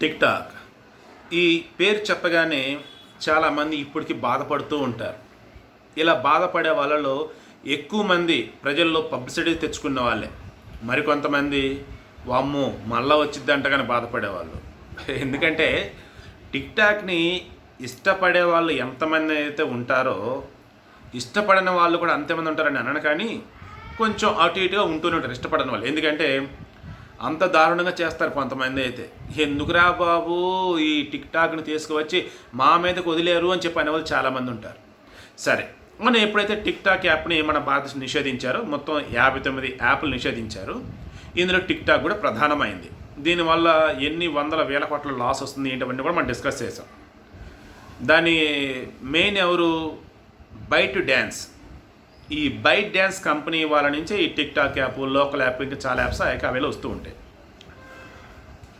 TikTok ఈ పేరు చెప్పగానే చాలామంది ఇప్పటికీ బాధపడుతూ ఉంటారు. ఇలా బాధపడే వాళ్ళలో ఎక్కువ మంది ప్రజల్లో పబ్లిసిటీ తెచ్చుకున్న వాళ్ళే. మరికొంతమంది వామ్మో మళ్ళా వచ్చిద్దంట కానీ బాధపడేవాళ్ళు. ఎందుకంటే టిక్టాక్ని ఇష్టపడే వాళ్ళు ఎంతమంది అయితే ఉంటారో ఇష్టపడని వాళ్ళు కూడా అంతమంది ఉంటారని అనను కానీ కొంచెం అటు ఇటుగా ఉంటూనే ఉంటారు ఇష్టపడని వాళ్ళు. ఎందుకంటే అంత దారుణంగా చేస్తారు కొంతమంది అయితే. ఎందుకురా బాబు ఈ టిక్ టాక్ని తీసుకువచ్చి మా మీదకి వదిలేరు అని చెప్పి అనేవాళ్ళు చాలామంది ఉంటారు. సరే మనం ఎప్పుడైతే టిక్ టాక్ యాప్ని మన భారతదేశం నిషేధించారో మొత్తం యాభై తొమ్మిది యాప్లు నిషేధించారు. ఇందులో టిక్ టాక్ కూడా ప్రధానమైంది. దీనివల్ల ఎన్ని వందల వేల కోట్ల లాస్ వస్తుంది ఏంటవన్నీ కూడా మనం డిస్కస్ చేసాం. దాని మెయిన్ ఎవరు? బైట్ డ్యాన్స్ ఈ బైట్ డ్యాన్స్ కంపెనీ వాళ్ళ నుంచే ఈ TikTok app local app ఇంకా చాలా యాప్స్ అవేలో వస్తూ ఉంటాయి.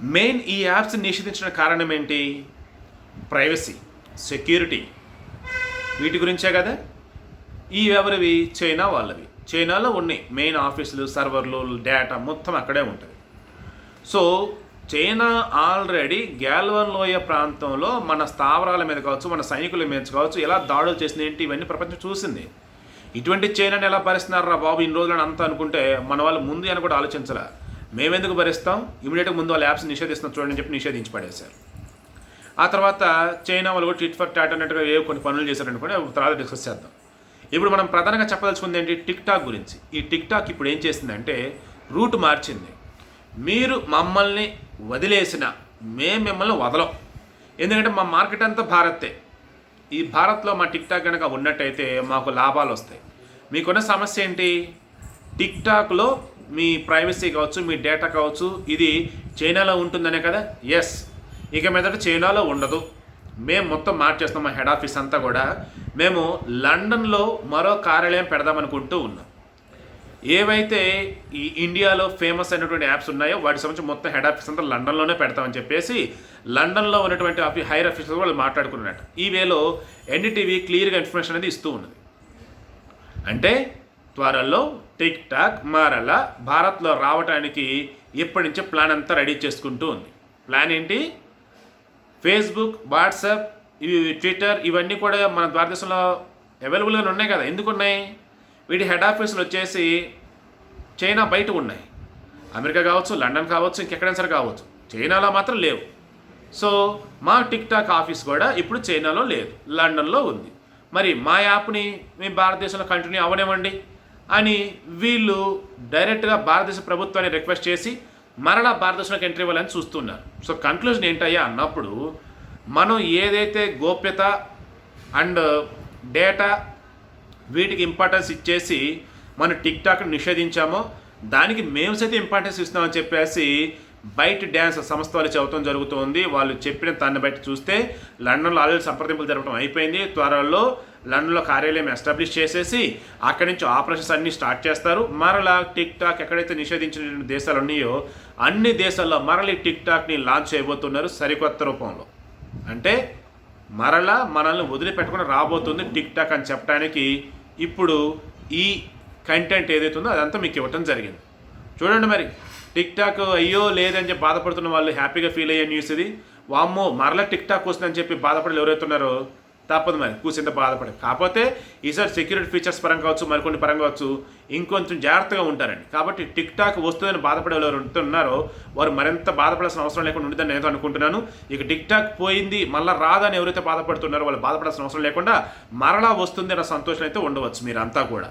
మెయిన్ ఈ యాప్స్ నిషేధించిన కారణం ఏంటి? Privacy security. వీటి గురించే కదా? ఈ ఎవరివి? చైనా వాళ్ళవి. చైనాలో ఉన్నాయి. మెయిన్ ఆఫీసులు సర్వర్లు డేటా మొత్తం అక్కడే ఉంటుంది. సో చైనా ఆల్రెడీ గ్యాల్వన్ లోయ ప్రాంతంలో మన స్థావరాల మీద కావచ్చు మన సైనికుల మీద కావచ్చు ఎలా దాడులు చేసింది ఏంటి ఇవన్నీ ప్రపంచం చూసింది. ఇటువంటి చైనాని ఎలా భరిస్తున్నారా బాబు? ఇన్ని రోజులని అంతా అనుకుంటే మన వాళ్ళు ముందు అని కూడా ఆలోచించలే. మేమెందుకు భరిస్తాం? ఇమీడియట్గా ముందు వాళ్ళ యాప్స్ నిషేధిస్తున్నాం చూడండి అని చెప్పి నిషేధించి పడేశారు. ఆ తర్వాత చైనా వాళ్ళు కూడా టిట్ ఫర్ టాట్ అన్నట్టుగా ఏ కొన్ని పనులు చేశారనుకోండి తర్వాత డిస్కస్ చేద్దాం. ఇప్పుడు మనం ప్రధానంగా చెప్పదలుచుకుంది ఏంటి? టిక్ టాక్ గురించి. ఈ టిక్ టాక్ ఇప్పుడు ఏం చేసిందంటే రూట్ మార్చింది. మీరు మమ్మల్ని వదిలేసిన మేము మిమ్మల్ని వదలం. ఎందుకంటే మా మార్కెట్ అంతా భారతే. ఈ భారత్లో మా టిక్ టాక్ కనుక ఉన్నట్టయితే మాకు లాభాలు వస్తాయి. మీకున్న సమస్య ఏంటి? టిక్ టాక్లో మీ ప్రైవసీ కావచ్చు మీ డేటా కావచ్చు ఇది చైనాలో ఉంటుందనే కదా? ఎస్ ఇక మీదట చైనాలో ఉండదు. మేము మొత్తం మార్చేస్తాం మా హెడ్ ఆఫీస్ అంతా కూడా. మేము లండన్లో మరో కార్యాలయం పెడదామనుకుంటూ ఉన్నాం. ఏవైతే ఈ ఇండియాలో ఫేమస్ అయినటువంటి యాప్స్ ఉన్నాయో వాటి సంబంధించి మొత్తం హెడ్ ఆఫీస్ అంతా లండన్లోనే పెడతామని చెప్పేసి లండన్లో ఉన్నటువంటి ఆఫీ హైర్ ఆఫీసర్ వాళ్ళు మాట్లాడుకున్నట్టు. ఈ వేలో ఎన్డీటీవీ క్లియర్గా ఇన్ఫర్మేషన్ అనేది ఇస్తూ ఉన్నది. అంటే త్వరలో టిక్ టాక్ మారలా భారత్లో రావడానికి ఇప్పటి నుంచే ప్లాన్ అంతా రెడీ చేసుకుంటూ ఉంది. ప్లాన్ ఏంటి? ఫేస్బుక్ వాట్సాప్ ఇవి ట్విట్టర్ ఇవన్నీ కూడా మన భారతదేశంలో అవైలబుల్గానే ఉన్నాయి కదా. ఎందుకు ఉన్నాయి? వీటి హెడ్ ఆఫీసులు వచ్చేసి చైనా బయట ఉన్నాయి. అమెరికా కావచ్చు లండన్ కావచ్చు ఇంకెక్కడైనా సరే కావచ్చు. చైనాలో మాత్రం లేవు. సో మా టిక్ టాక్ ఆఫీస్ కూడా ఇప్పుడు చైనాలో లేదు. లండన్లో ఉంది. మరి మా యాప్ని మేము భారతదేశంలో కంటిన్యూ అవ్వనివ్వండి అని వీళ్ళు డైరెక్ట్గా భారతదేశ ప్రభుత్వాన్ని రిక్వెస్ట్ చేసి మరలా భారతదేశంలోకి ఎంట్రీ ఇవ్వాలని చూస్తున్నారు. సో కంక్లూజన్ ఏంటయ్యా అన్నప్పుడు మనం ఏదైతే గోప్యత అండ్ డేటా వీటికి ఇంపార్టెన్స్ ఇచ్చేసి మనం టిక్ టాక్ నిషేధించామో. దానికి మేము సైతం ఇంపార్టెన్స్ ఇస్తున్నామని చెప్పేసి బయట డ్యాన్స్ సంస్థ వాళ్ళు చదవటం జరుగుతుంది. వాళ్ళు చెప్పిన దాన్ని బట్టి చూస్తే లండన్లో ఆల్రెడీ సంప్రదింపులు జరపడం అయిపోయింది. త్వరలో లండన్లో కార్యాలయం ఎస్టాబ్లిష్ చేసేసి అక్కడి నుంచి ఆపరేషన్స్ అన్నీ స్టార్ట్ చేస్తారు. మరలా టిక్ టాక్ ఎక్కడైతే నిషేధించిన దేశాలు ఉన్నాయో అన్ని దేశాల్లో మరలి టిక్ టాక్ని లాంచ్ చేయబోతున్నారు సరికొత్త రూపంలో. అంటే మరలా మనల్ని వదిలిపెట్టుకుని రాబోతుంది టిక్ టాక్ అని చెప్పడానికి ఇప్పుడు ఈ కంటెంట్ ఏదైతే ఉందో అదంతా మీకు ఇవ్వటం జరిగింది. చూడండి మరి టిక్ టాక్ అయ్యో లేదని చెప్పి బాధపడుతున్న వాళ్ళు హ్యాపీగా ఫీల్ అయ్యే న్యూస్ ఇది. వామ్మో మరలా టిక్ టాక్ వస్తుందని చెప్పి బాధపడలు ఎవరైతున్నారో? తప్పదు మరి కూసింత బాధపడి కాకపోతే ఈసారి సెక్యూరిటీ ఫీచర్స్ పరంగా కావచ్చు మరికొన్ని పరంగా కావచ్చు ఇంకొంచెం జాగ్రత్తగా ఉంటారండి. కాబట్టి టిక్ టాక్ వస్తుందని బాధపడే వారు ఉంటున్నారో వారు మరింత బాధపడాల్సిన అవసరం లేకుండా ఉంటుందని నేను అనుకుంటున్నాను. ఇక టిక్ టాక్ పోయింది మళ్ళీ రాదని ఎవరైతే బాధపడుతున్నారో వాళ్ళు బాధపడాల్సిన అవసరం లేకుండా మరలా వస్తుంది అన్న సంతోషం అయితే ఉండవచ్చు మీరంతా కూడా.